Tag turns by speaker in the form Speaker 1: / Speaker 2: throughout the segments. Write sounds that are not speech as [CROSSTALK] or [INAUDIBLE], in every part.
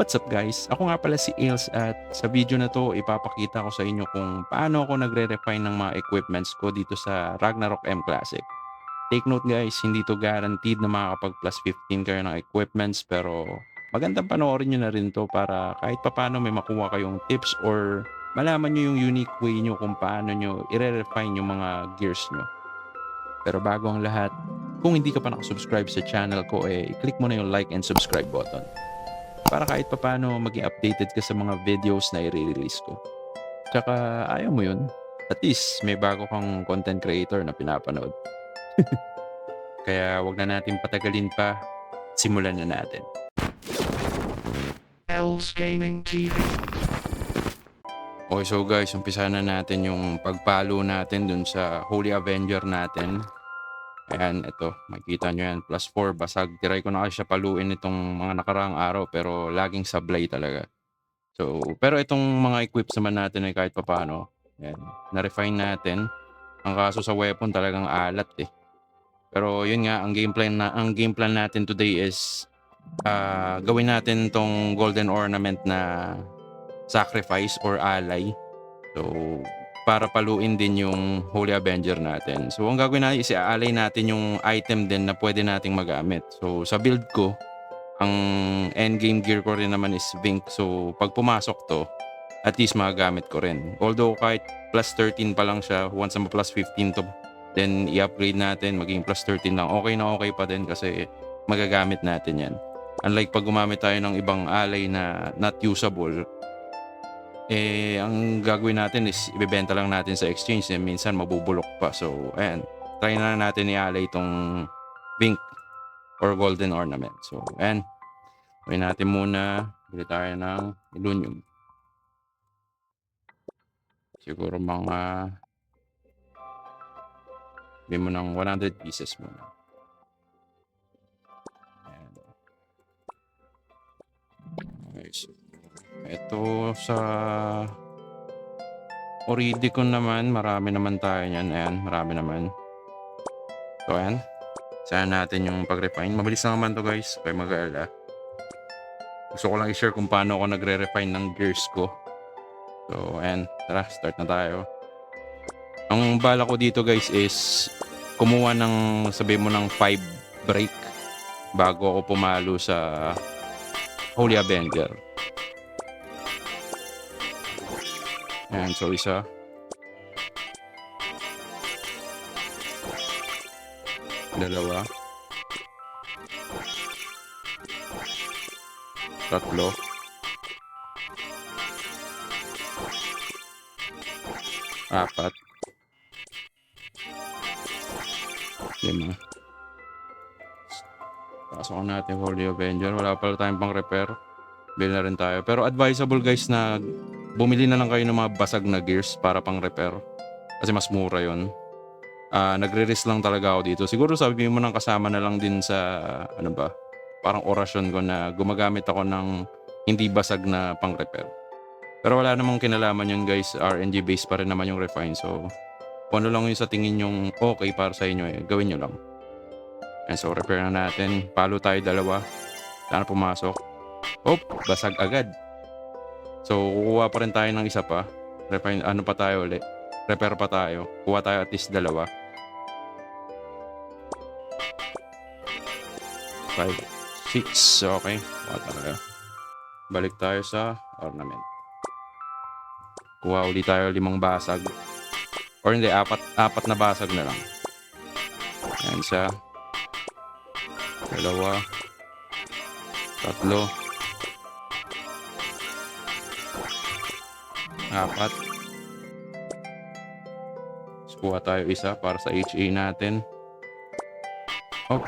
Speaker 1: What's up guys? Ako nga pala si Ails at sa video na to ipapakita ko sa inyo kung paano ako nagre-refine ng mga equipments ko dito sa Ragnarok M Classic. Take note guys, hindi to guaranteed na makakapag plus 15 kayo ng equipments pero magandang panoorin nyo na rin to para kahit papano may makuha kayong tips or malaman nyo yung unique way nyo kung paano nyo i-refine yung mga gears nyo. Pero bago ang lahat, kung hindi ka pa nakasubscribe sa channel ko, eh, click mo na yung like and subscribe button para kahit papano maging updated ka sa mga videos na i-release ko. Tsaka ayaw mo yun, at least may bago kang content creator na pinapanood. [LAUGHS] Kaya wag na natin patagalin pa, simulan na natin.
Speaker 2: L's Gaming TV.
Speaker 1: Okay, so guys, umpisa na natin yung pagpalo natin dun sa Holy Avenger natin. Ayan, ito, makikita nyo yan, plus 4, basag. Tiray ko na kasi siya paluin itong mga nakaraang araw, pero laging sablay talaga. So, pero itong mga equips naman natin ay kahit papano, ayan, na-refine natin. Ang kaso sa weapon talagang alat eh. Pero yun nga, ang game plan, na, ang game plan natin today is ah, gawin natin tong golden ornament na sacrifice or ally. So, para paluin din yung Holy Avenger natin. So, ang gagawin natin is i-ally natin yung item din na pwede nating magamit. So, sa build ko, ang endgame gear ko rin naman is Vink. So, pag pumasok to, at least magagamit ko rin. Although kahit plus 13 pa lang siya, once na plus 15 to, then i-upgrade natin, maging plus 13 lang. Okay na okay pa din kasi magagamit natin yan. Unlike pag gumamit tayo ng ibang ally na not usable, eh, ang gagawin natin is ibebenta lang natin sa exchange eh, minsan mabubulok pa. So, ayan. Try na natin i-alay itong pink or golden ornament. So, ayan. Gawin natin muna. Bili tayo ng ilunium. Siguro mga bili mo ng 100 pieces muna. Ayan. Okay, so ito sa Oridicon naman, marami naman tayo niyan. Ayan, marami naman. So, ayan. Sana natin yung pag-refine. Mabilis naman to guys. Kaya mag-aala. Gusto ko lang i-share kung paano ako nagre-refine ng gears ko. So, ayan. Tara, start na tayo. Ang bala ko dito guys is kumuha ng, sabi mo ng 5 break bago ako pumalo sa Holy Avenger. Ayan, so isa. Dalawa. Tatlo. Apat. Lima. Pasok natin Holy Avenger. Wala pala tayong pang repair. Bili na rin tayo. Pero advisable guys na bumili na lang kayo ng mga basag na gears para pang repair. Kasi mas mura yon. Ah, nagre-risk lang talaga ako dito. Siguro sabi mo nang kasama na lang din sa ano ba, parang orasyon ko na gumagamit ako ng hindi basag na pang repair. Pero wala namang kinalaman yun guys. RNG based pa rin naman yung refine. So, kung ano lang yung sa tingin yung okay para sa inyo eh, gawin nyo lang. And so, repair na natin. Palo tayo dalawa. Sana pumasok. Oh, basag agad. So, kukuha pa rin tayo ng isa pa. Refine, ano pa tayo ulit? Repair pa tayo. Kuha tayo at least dalawa. 5, 6. Okay. Kuha tayo. Balik tayo sa ornament. Kuha ulit tayo limang basag. Or hindi, apat, apat na basag na lang. Ayan siya. Dalawa. Tatlo. Apat. So, kuha tayo isa para sa HA natin. Oh,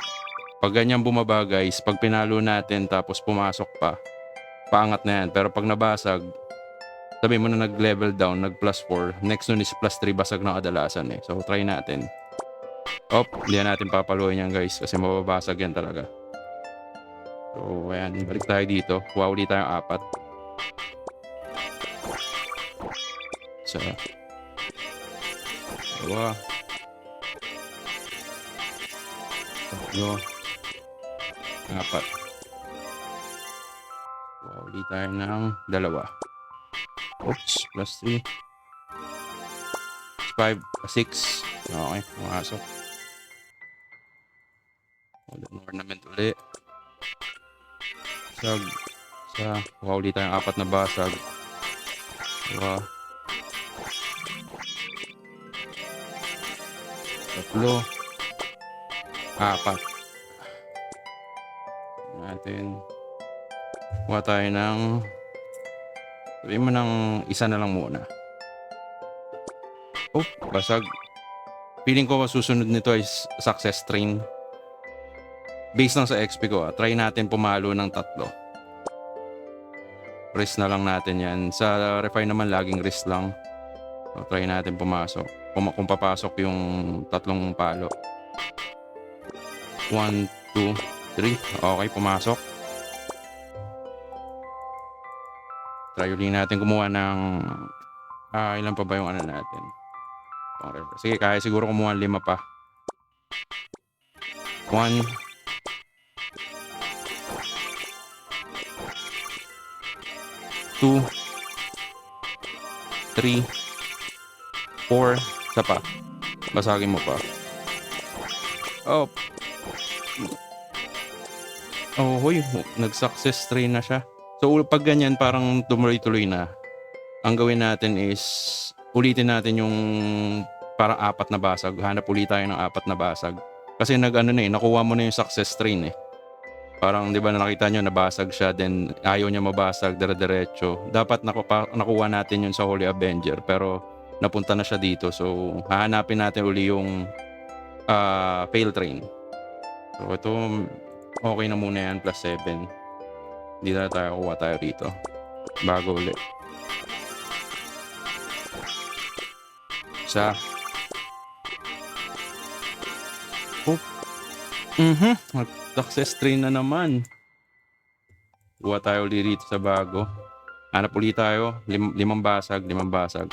Speaker 1: pag ganyan bumaba guys, pag pinalo natin tapos pumasok pa, paangat na yan. Pero pag nabasag, sabi mo na nag-level down, nag plus 4, next nun is plus 3 basag na kadalasan eh. So try natin. Oh, hindi na natin papaluin yan guys kasi mababasag yan talaga. So ayan, balik tayo dito. Kuha ulit tayong apat. Isa. Dalawa. Tatlo. Apat. Wow, ulit tayo ng dalawa. Oops, plus 3. 5, 6. Okay, pumasok. Golden ornament uli. Basag. Isa. Kuha ulit tayong apat na basag. Dalawa. Tatlo. Apat. Natin. Kuha tayo ng sabihin mo ng isa na lang muna. Oh, basag. Feeling ko susunod nito is success train. Based lang sa XP ko, ah, try natin pumalo ng tatlo. Risk na lang natin yan. Sa refine naman, laging risk lang. So, try natin pumasok. Kung, kung papasok yung tatlong palo. 1, 2, 3. Okay, pumasok. Try ulit natin gumawa ng... Ah, ilan pa ba yung ano natin? Sige, kaya siguro kumuha lima pa. 1, 2, 3, Or, isa pa. Basagin mo pa. Oh. Oh, hoy. Nag-success train na siya. So, pag ganyan, parang tumuloy-tuloy na. Ang gawin natin is, ulitin natin yung parang apat na basag. Hanap ulit tayo ng apat na basag. Kasi nag ano na eh, nakuha mo na yung success train eh. Parang 'di ba nakita niyo nabasag siya then ayaw niya mabasag dire-diretso. Dapat nakuha, nakuha natin yun sa Holy Avenger pero napunta na siya dito. So hahanapin natin uli yung ah, fail train. So ito okay na muna yan plus 7. Hindi na tayo kuha tayo rito. Bago ulit. Sa Oh. Mhm. Success train na naman. Kuha tayo ulit rito sa bago. Hanap ulit tayo. Lim- limang basag, limang basag.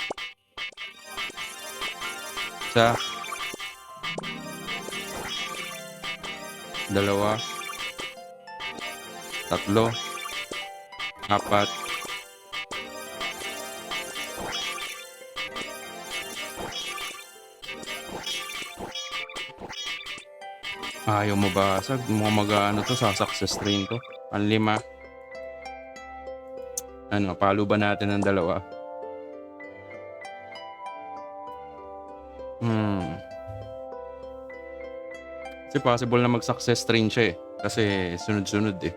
Speaker 1: Sa dalawa tatlo apat Ayaw mo basag. Mukhang mag-ano to, sa success train to. Ang lima. Ano, palo ba natin ng dalawa? Hmm. Kasi possible na mag-success train siya eh. Kasi sunod-sunod eh.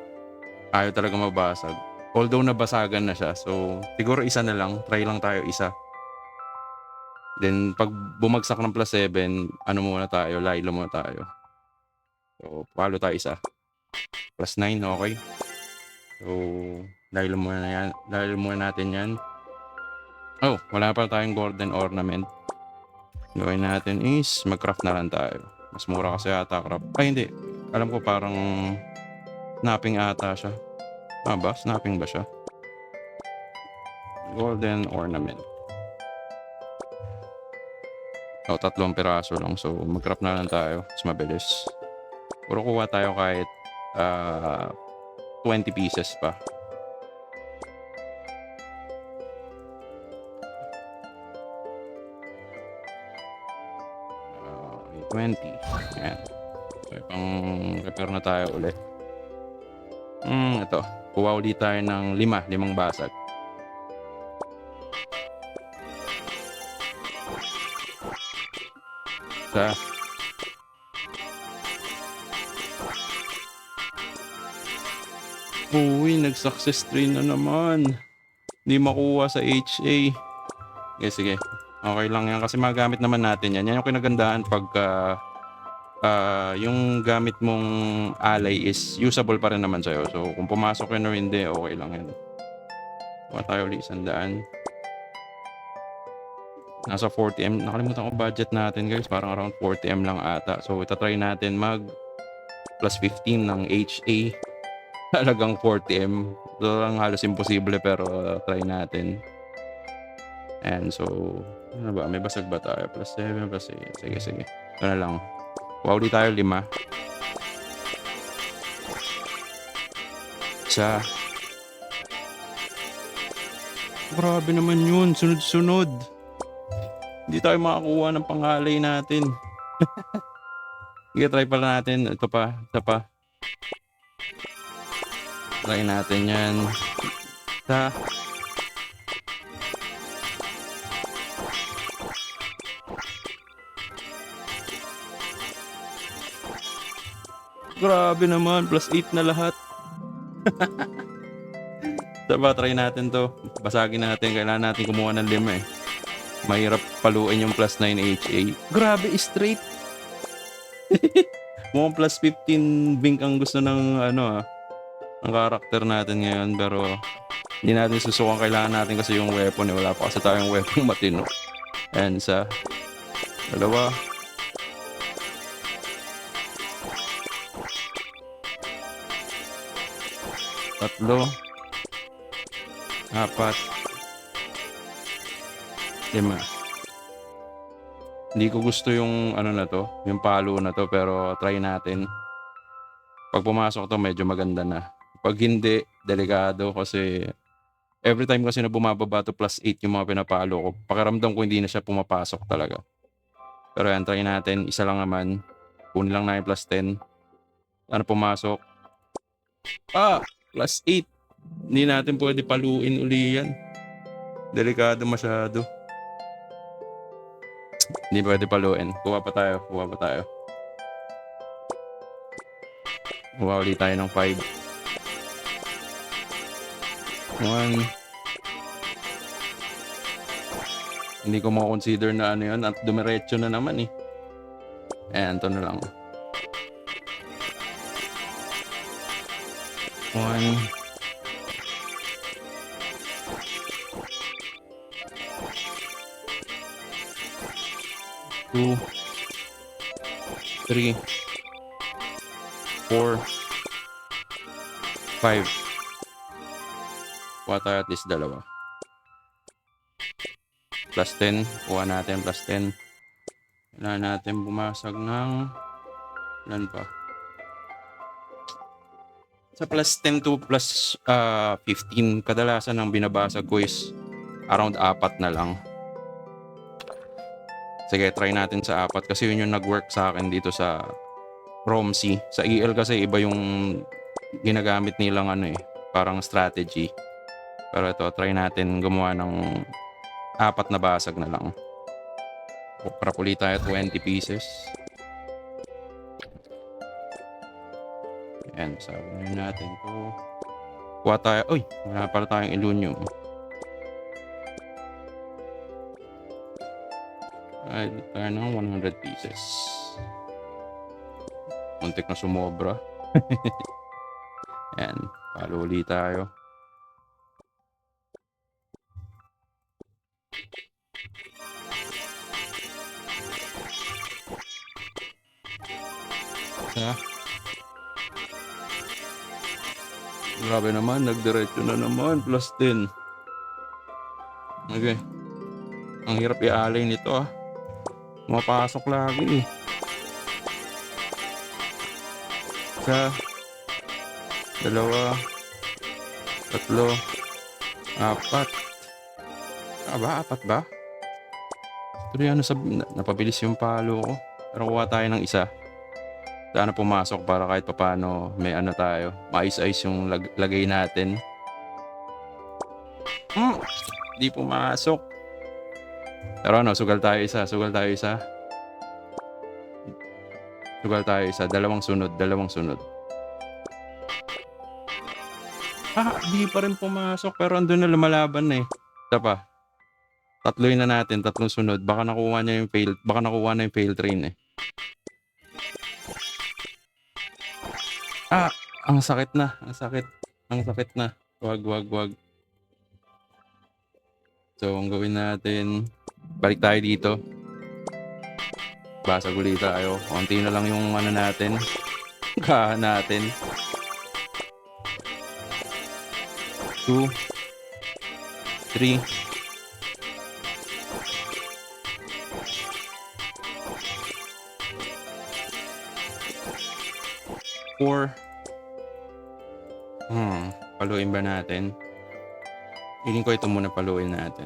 Speaker 1: Ayaw talaga mabasag. Although nabasagan na siya. So, siguro isa na lang. Try lang tayo isa. Then, pag bumagsak ng plus 7, ano muna tayo? Lilo muna tayo. So, palo tayo isa. Plus 9, okay. So, dahil muna na yan. Dahil muna natin yan. Oh, wala pa tayong golden ornament. Gawin natin is mag-craft na lang tayo. Mas mura kasi ata craft. Ay, hindi. Alam ko parang snapping ata siya. Ah ba? Snapping ba siya? Golden ornament. Oh, tatlong piraso lang. So, mag-craft na lang tayo. Mas mabilis. Puro kuha tayo kahit ah 20 pieces pa. 20. Ayan. So, pang repair na tayo ulit. Hmm, ito. Kuha ulit tayo ng lima. Limang basag. Sa Uy, nag-success train na naman. Hindi makuha sa HA. Okay, sige. Okay lang yan kasi magamit naman natin yan. Yan yung kinagandaan pagka ah, yung gamit mong alay is usable pa rin naman sa'yo. So, kung pumasok yun o hindi, okay lang yan. Kuha tayo ulit isang. Nasa 40M. Nakalimutan ko budget natin guys. Parang around 40M lang ata. So, itatry natin mag plus 15 ng HA [LAUGHS] talagang 40M. So, lang halos imposible pero uh, try natin. And so, ano ba? May basag ba tayo? Plus 7, plus 8. Sige, sige. Ito na lang. Wow, di tayo lima. Sa Grabe naman yun. Sunod-sunod. Hindi tayo makakuha ng pangalay natin. [LAUGHS] Sige, try pala natin. Ito pa. Ito pa. Try natin yan. Sa... Grabe naman. Plus 8 na lahat. [LAUGHS] Diba, try natin to. Basagin natin. Kailangan natin kumuha ng lima eh. Mahirap paluin yung plus 9 HA. Grabe, straight. [LAUGHS] Mukhang plus 15 bink ang gusto ng ano ah. Ang karakter natin ngayon. Pero hindi natin susukan. Kailangan natin kasi yung weapon eh. Wala pa kasi tayong [LAUGHS] weapon matino. And sa dalawa. Tatlo apat, lima. Hindi ko gusto yung ano na to, yung palo na to, pero try natin. Pag pumasok to, medyo maganda na. Pag hindi, delikado kasi every time kasi na bumababa to plus 8 yung mga pinapalo ko, pakiramdam ko hindi na siya pumapasok talaga. Pero yan, try natin. Isa lang naman. Kunin lang natin plus 10. Ano pumasok? Ah! Plus 8. Hindi natin pwede paluin uli yan. Delikado masyado. Hindi pwede paluin. Kuha pa tayo. Kuha pa tayo. Kuha ulit tayo ng 5. 1. Hindi ko makonsider na ano yun. At dumiretso na naman eh. Ayan, ito na lang. 1. two, three, four, five. Kuha tayo at least dalawa. Plus 10. Kuha natin plus 10. Kailangan natin bumasag ng ilan pa? Sa plus 10 to plus ah, 15, kadalasan ang binabasag ko is around apat na lang. Sige, try natin sa apat kasi yun yung nag-work sa akin dito sa ROMC. Sa EL kasi iba yung ginagamit nilang ano eh, parang strategy. Pero ito, try natin gumawa ng apat na basag na lang. Para puli tayo 20 pieces. Ayan, sabi natin to. Kuha tayo. Uy, wala para tayong ilunium. Ay, tayo ng 100 pieces. Muntik na sumobra. [LAUGHS] Ayan, palo ulit tayo. Isa. Grabe naman, nagdiretso na naman. Plus 10. Okay. Ang hirap i-alay nito ah. Mapasok lagi eh. Isa. Dalawa. Tatlo. Apat. Ah ba? Apat ba? Pero ano sab na- napabilis yung palo ko. Pero kuha tayo ng isa. Sana pumasok para kahit papano may ano tayo. Mais-ayos yung lag- lagay natin. Hmm. Di pumasok. Pero ano, sugal tayo isa. Sugal tayo isa. Sugal tayo isa. Dalawang sunod. Dalawang sunod. Ah, di pa rin pumasok. Pero andun na lumalaban na eh. Isa pa. Tatloy na natin. Tatlong sunod. Baka nakuha niya yung fail. Baka nakuha na yung fail train eh. Ah, ang sakit na. Ang sakit. Ang sakit na. Wag, wag, wag. So, ang gawin natin, balik tayo dito. Basag ulit tayo. Konti na lang yung ano natin. [LAUGHS] Kahan natin. Two. Three. Four. Hmm, paluin ba natin? Piling ko ito muna paluin natin.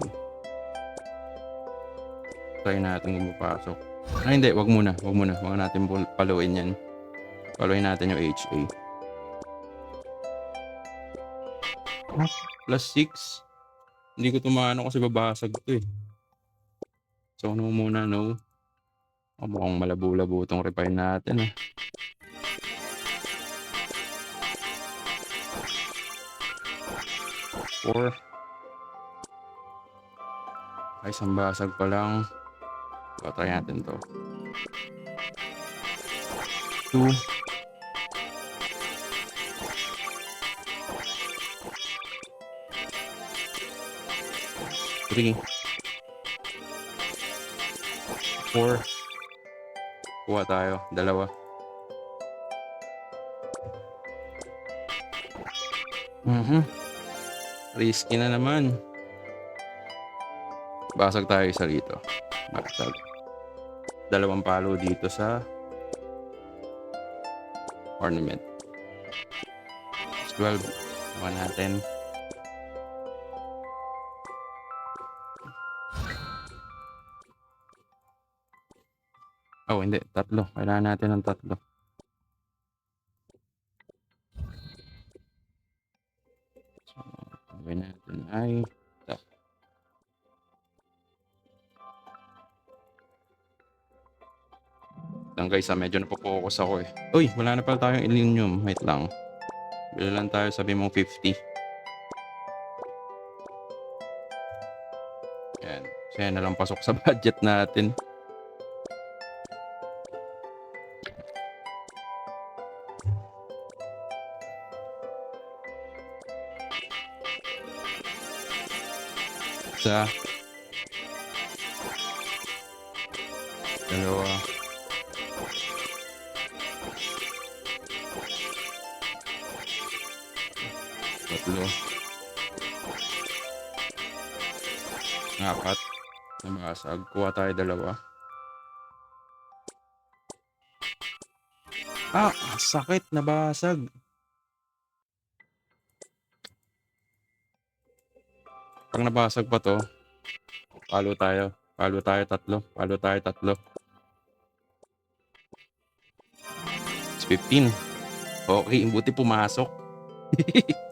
Speaker 1: Try natin kung mapasok. Ah, hindi. Wag muna. Wag muna. Wag natin paluin yan. Paluin natin yung HA. Plus 6. Hindi ko tumano kasi babasag ito eh. So, no muna, no. Oh, mukhang malabo-labo itong refine natin eh. 4. Ay, isang pa lang. So, try natin to. 2. Three. Four. Kuha tayo. Dalawa. Mm-hmm. Risky na naman. Basag tayo isa dito. Basag. Dalawang palo dito sa ornament. 12. Kuha natin. Oh, hindi. Tatlo. Kailangan natin ng tatlo. Lang guys, ah, medyo napopokus ako eh. Uy, wala na pala tayong ilinium. Wait lang. Bili lang tayo, sabi mong 50. Yan. Siya na lang pasok sa [LAUGHS] budget natin. Isa. Tatlo. Apat. Namasag. Kuha tayo dalawa. Ah, sakit. Nabasag. Pag nabasag pa to, palo tayo. Palo tayo tatlo. Palo tayo tatlo. It's 15. Okay, buti pumasok. [LAUGHS]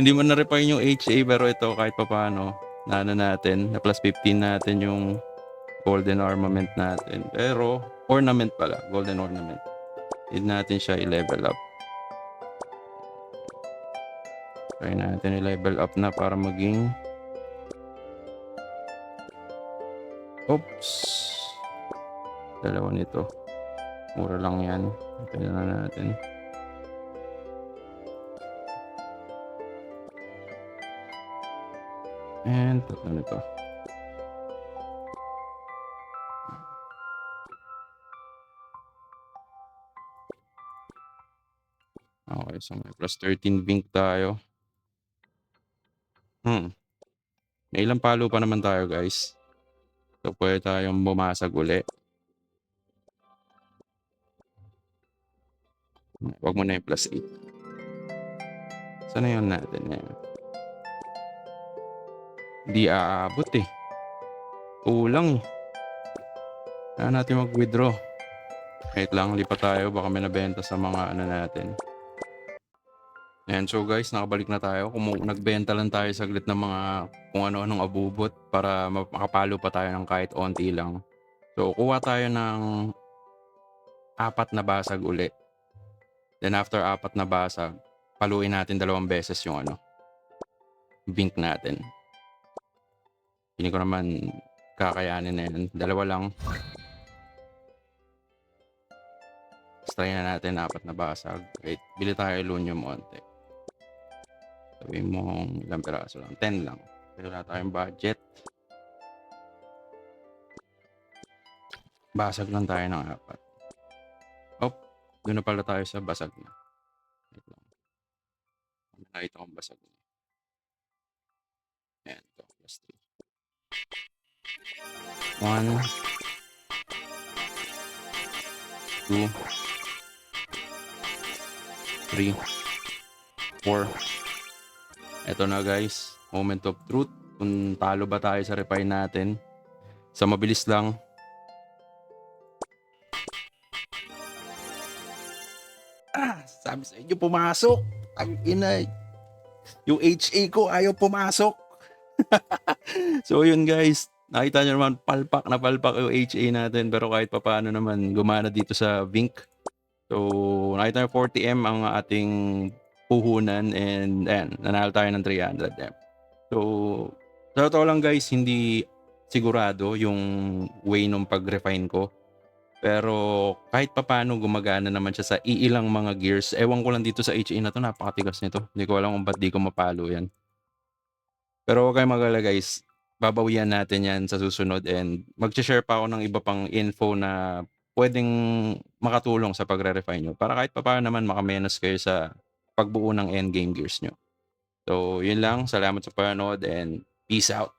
Speaker 1: Hindi mo na-refine yung HA pero ito kahit pa paano, na ano natin, na plus 15 natin yung golden armament natin. Pero, ornament pala, golden ornament. Need natin siya i-level up. Try natin i-level up na para maging Oops. Dalawa nito. Mura lang yan. Ito na natin. And tatlo nito. Okay, so may plus 13 bink tayo. Hmm. May ilang palo pa naman tayo guys. So, pwede tayong bumasag uli. Huwag mo na yung plus 8. Sana yun natin yan? Hindi aabot eh. Kulang eh. Kaya natin mag-withdraw. Wait lang, lipat tayo. Baka may nabenta sa mga ano natin. Ayan, so guys, nakabalik na tayo. Kung nagbenta lang tayo saglit ng mga kung ano-anong abubot para ma- makapalo pa tayo ng kahit onti lang. So, kuha tayo ng apat na basag uli. Then after apat na basag, paluin natin dalawang beses yung ano, bink natin. Hindi ko naman kakayanin na yan. Dalawa lang. Tapos try na natin apat na basag. Wait, bili tayo ilunium onte. Sabi mo ilang piraso lang. 10 lang. Pero wala tayong budget. Basag lang tayo ng apat. Oh, doon na pala tayo sa basag na. Wait lang. Nakita kong basag na. Ayan, ito. Plus 3. 1 2 3 4 Eto na guys. moment of truth. Kung talo ba tayo sa refine natin. Sa mabilis lang. Ah, sabi sa inyo pumasok. Ang ina. Yung HA ko ayaw pumasok. [LAUGHS] [LAUGHS] so yun guys, nakita nyo naman palpak na palpak yung HA natin pero kahit papaano naman gumana dito sa Vink. So nakita nyo 40M ang ating puhunan and ayan, nanalo tayo ng 300M. So sa totoo lang guys, hindi sigurado yung way nung pag-refine ko. Pero kahit papaano gumagana naman siya sa iilang mga gears. Ewan ko lang dito sa HA na to, napakatigas nito. Hindi ko alam kung ba't di ko mapalo yan. Pero huwag kayong magalala guys. Babawian natin yan sa susunod and mag-share pa ako ng iba pang info na pwedeng makatulong sa pagre-refine nyo. Para kahit papaano naman makamenos kayo sa pagbuo ng endgame gears nyo. So, yun lang. Salamat sa panonood and peace out.